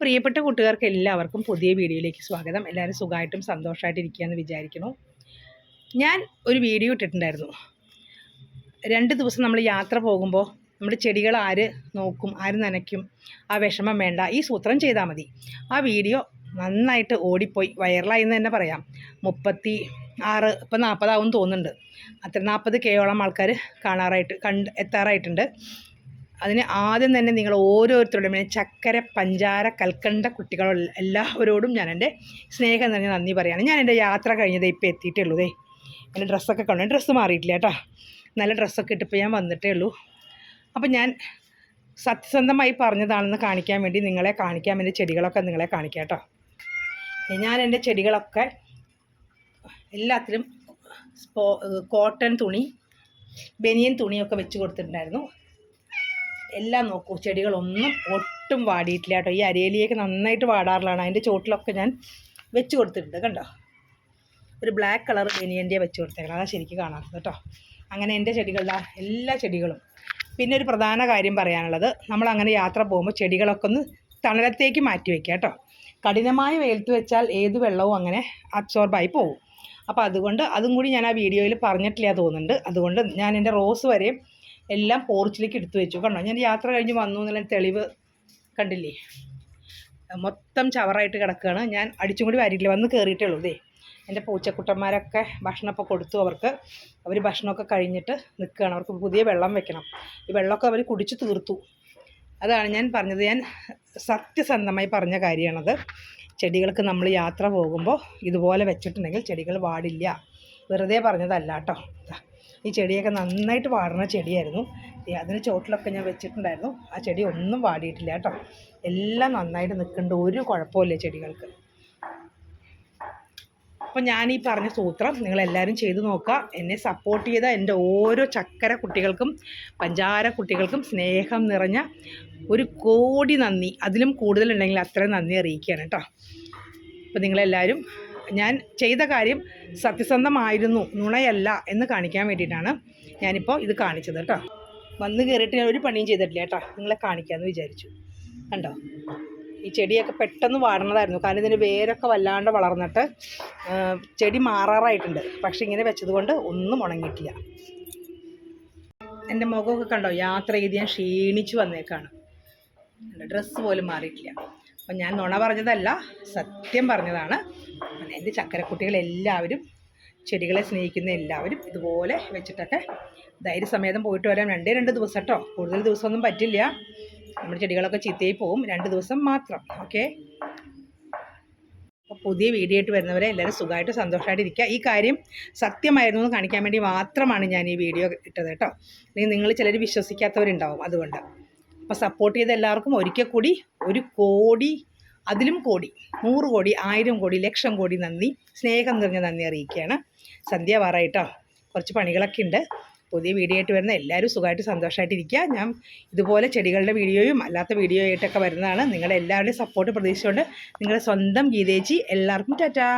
പ്രിയപ്പെട്ട കൂട്ടുകാർക്ക് എല്ലാവർക്കും പുതിയ വീഡിയോയിലേക്ക് സ്വാഗതം. എല്ലാവരും സുഖമായിട്ടും സന്തോഷമായിട്ട് ഇരിക്കുകയെന്ന് വിചാരിക്കുന്നു. ഞാൻ ഒരു വീഡിയോ ഇട്ടിട്ടുണ്ടായിരുന്നു. രണ്ട് ദിവസം നമ്മൾ യാത്ര പോകുമ്പോൾ നമ്മുടെ ചെടികൾ ആര് നോക്കും ആര് നനയ്ക്കും ആ വിഷമം വേണ്ട ഈ സൂത്രം ചെയ്താൽ മതി. ആ വീഡിയോ നന്നായിട്ട് ഓടിപ്പോയി വൈറലായി എന്ന് തന്നെ പറയാം. മുപ്പത്തി ആറ് ഇപ്പം നാൽപ്പതാവും തോന്നുന്നുണ്ട്. അത്ര നാൽപ്പത് കേയോളം ആൾക്കാർ കാണാറായിട്ട് കണ്ട് എത്താറായിട്ടുണ്ട്. അതിന് ആദ്യം തന്നെ നിങ്ങൾ ഓരോരുത്തരോടും ചക്കര പഞ്ചാര കൽക്കണ്ട കുട്ടികളോ എല്ലാവരോടും ഞാൻ എന്റെ സ്നേഹം നിറഞ്ഞ നന്ദി പറയാണ്. ഞാൻ എന്റെ യാത്ര കഴിഞ്ഞതേ ഇപ്പോൾ എത്തിയിട്ടേ ഉള്ളൂ ദേ. എന്റെ ഡ്രസ്സൊക്കെ കണ്ടു? ഡ്രസ്സ് മാറിയിട്ടില്ല കേട്ടോ. നല്ല ഡ്രസ്സൊക്കെ ഇട്ടിപ്പോൾ ഞാൻ വന്നിട്ടേ ഉള്ളൂ. അപ്പം ഞാൻ സത്യസന്ധമായി പറഞ്ഞതാണെന്ന് കാണിക്കാൻ വേണ്ടി നിങ്ങളെ കാണിക്കാൻ എന്റെ ചെടികളൊക്കെ നിങ്ങളെ കാണിക്കാം കേട്ടോ. ഞാൻ എന്റെ ചെടികളൊക്കെ എല്ലാത്തിലും കോട്ടൺ തുണി ബനിയൻ തുണിയൊക്കെ വെച്ച് കൊടുത്തിട്ടുണ്ടായിരുന്നു. എല്ലാം നോക്കൂ. ചെടികളൊന്നും ഒട്ടും വാടിയിട്ടില്ല കേട്ടോ. ഈ അരയിലേക്ക് നന്നായിട്ട് വാടാറുള്ളതാണ്. അതിന്റെ ചോട്ടിലൊക്കെ ഞാൻ വെച്ച് കൊടുത്തിട്ടുണ്ട് കണ്ടോ? ഒരു ബ്ലാക്ക് കളർ ബനിയന്റെ വെച്ച് കൊടുത്തേക്കണം. അതാ ശരിക്കും കാണാത്തത് കേട്ടോ. അങ്ങനെ എന്റെ ചെടികളുടെ എല്ലാ ചെടികളും. പിന്നെ ഒരു പ്രധാന കാര്യം പറയാനുള്ളത്. നമ്മൾ അങ്ങനെ യാത്ര പോകുമ്പോൾ ചെടികളൊക്കെ ഒന്ന് തണലത്തേക്ക് മാറ്റി വയ്ക്കുക കേട്ടോ. കഠിനമായ വെയിലത്ത് വെച്ചാൽ ഏത് വെള്ളവും അങ്ങനെ അബ്സോർബായി പോകും അപ്പോൾ അതുകൊണ്ട് അതും കൂടി ഞാൻ ആ വീഡിയോയിൽ പറഞ്ഞിട്ടില്ല തോന്നുന്നുണ്ട്. അതുകൊണ്ട് ഞാൻ എന്റെ റോസ് വരെയും എല്ലാം പോർച്ചിലേക്ക് എടുത്തു വെച്ചു. കണ്ടോ? ഞാൻ യാത്ര കഴിഞ്ഞ് വന്നു എന്നുള്ള തെളിവ് കണ്ടില്ലേ? മൊത്തം ചവറായിട്ട് കിടക്കുകയാണ്. ഞാൻ അടിച്ചും കൂടി വാരിയിട്ടില്ല. വന്ന് കയറിയിട്ടേ ഉള്ളൂ ഇതേ എന്റെ പൂച്ചക്കുട്ടന്മാരൊക്കെ ഭക്ഷണമൊക്കെ കൊടുത്തു അവർക്ക്. അവർ ഭക്ഷണമൊക്കെ കഴിഞ്ഞിട്ട് നിൽക്കുകയാണ്. അവർക്ക് പുതിയ വെള്ളം വെക്കണം. ഈ വെള്ളമൊക്കെ അവർ കുടിച്ചു തീർത്തു. അതാണ് ഞാൻ പറഞ്ഞത്. ഞാൻ സത്യസന്ധമായി പറഞ്ഞ കാര്യമാണത്. ചെടികൾക്ക് നമ്മൾ യാത്ര പോകുമ്പോൾ ഇതുപോലെ വെച്ചിട്ടുണ്ടെങ്കിൽ ചെടികൾ വാടില്ല. വെറുതെ പറഞ്ഞതല്ല കേട്ടോ. ഈ ചെടിയൊക്കെ നന്നായിട്ട് വാടുന്ന ചെടിയായിരുന്നു. അതിന് ചോട്ടിലൊക്കെ ഞാൻ വെച്ചിട്ടുണ്ടായിരുന്നു. ആ ചെടി ഒന്നും വാടിയിട്ടില്ല കേട്ടോ. എല്ലാം നന്നായിട്ട് നിൽക്കുന്നുണ്ട്. ഒരു കുഴപ്പമില്ല ചെടികൾക്ക്. അപ്പം ഞാൻ ഈ പറഞ്ഞ സൂത്രം നിങ്ങളെല്ലാവരും ചെയ്തു നോക്കുക. എന്നെ സപ്പോർട്ട് ചെയ്ത എന്റെ ഓരോ ചക്കര കുട്ടികൾക്കും പഞ്ചാര കുട്ടികൾക്കും സ്നേഹം നിറഞ്ഞ ഒരു കോടി നന്ദി. അതിലും കൂടുതലുണ്ടെങ്കിൽ അത്രയും നന്ദി അറിയിക്കുകയാണ് കേട്ടോ. അപ്പം നിങ്ങളെല്ലാവരും ഞാൻ ചെയ്ത കാര്യം സത്യസന്ധമായിരുന്നു നുണയല്ല എന്ന് കാണിക്കാൻ വേണ്ടിയിട്ടാണ് ഞാനിപ്പോൾ ഇത് കാണിച്ചത് കേട്ടോ. വന്ന് കയറിയിട്ട് ഞാൻ ഒരു പണിയും ചെയ്തിട്ടില്ല കേട്ടോ. നിങ്ങളെ കാണിക്കാമെന്ന് വിചാരിച്ചു. കണ്ടോ? ഈ ചെടിയൊക്കെ പെട്ടെന്ന് വാടണതായിരുന്നു. കാരണം ഇതിന്റെ വേരൊക്കെ വല്ലാണ്ട് വളർന്നിട്ട് ചെടി മാറാറായിട്ടുണ്ട്. പക്ഷെ ഇങ്ങനെ വെച്ചതുകൊണ്ട് ഒന്നും ഉണങ്ങിയിട്ടില്ല. എന്റെ മുഖമൊക്കെ കണ്ടോ? യാത്ര ചെയ്ത് ഞാൻ ക്ഷീണിച്ച് വന്നേക്കാണ്. ഡ്രസ്സ് പോലും മാറിയിട്ടില്ല. അപ്പം ഞാൻ നുണ പറഞ്ഞതല്ല സത്യം പറഞ്ഞതാണ്. എന്റെ ചക്കരക്കുട്ടികളെല്ലാവരും ചെടികളെ സ്നേഹിക്കുന്ന എല്ലാവരും ഇതുപോലെ വെച്ചിട്ടൊക്കെ ധൈര്യസമേതം പോയിട്ട് വരാം. രണ്ടേ രണ്ട് ദിവസം കേട്ടോ കൂടുതൽ ദിവസമൊന്നും പറ്റില്ല. നമ്മുടെ ചെടികളൊക്കെ ചീത്തയായി പോവും. രണ്ട് ദിവസം മാത്രം. ഓക്കെ? അപ്പോൾ പുതിയ വീഡിയോ ആയിട്ട് വരുന്നവരെ എല്ലാവരും സുഖമായിട്ട് സന്തോഷമായിട്ട് ഇരിക്കുക ഈ കാര്യം സത്യമായിരുന്നു എന്ന് കാണിക്കാൻ വേണ്ടി മാത്രമാണ് ഞാൻ ഈ വീഡിയോ ഇട്ടത് കേട്ടോ. അല്ലെങ്കിൽ നിങ്ങൾ ചിലർ വിശ്വസിക്കാത്തവരുണ്ടാവും അതുകൊണ്ട്. അപ്പോൾ സപ്പോർട്ട് ചെയ്ത എല്ലാവർക്കും ഒരിക്കൽ കൂടി ഒരു കോടി അതിലും കോടി നൂറ് കോടി ആയിരം കോടി ലക്ഷം കോടി നന്ദി. സ്നേഹം നിറഞ്ഞ നന്ദി അറിയിക്കുകയാണ്. സന്ധ്യ പറയട്ടോ കുറച്ച് പണികളൊക്കെ ഉണ്ട്. പുതിയ വീഡിയോ ആയിട്ട് വരുന്ന എല്ലാവരും സുഖമായിട്ട് സന്തോഷമായിട്ടിരിക്കുക ഞാൻ ഇതുപോലെ ചെടികളുടെ വീഡിയോയും അല്ലാത്ത വീഡിയോ ആയിട്ടൊക്കെ വരുന്നതാണ്. നിങ്ങളുടെ എല്ലാവരുടെയും സപ്പോർട്ട് പ്രതീക്ഷിച്ചുകൊണ്ട് നിങ്ങളുടെ സ്വന്തം ഗീതേച്ചി. എല്ലാവർക്കും ടാറ്റാ.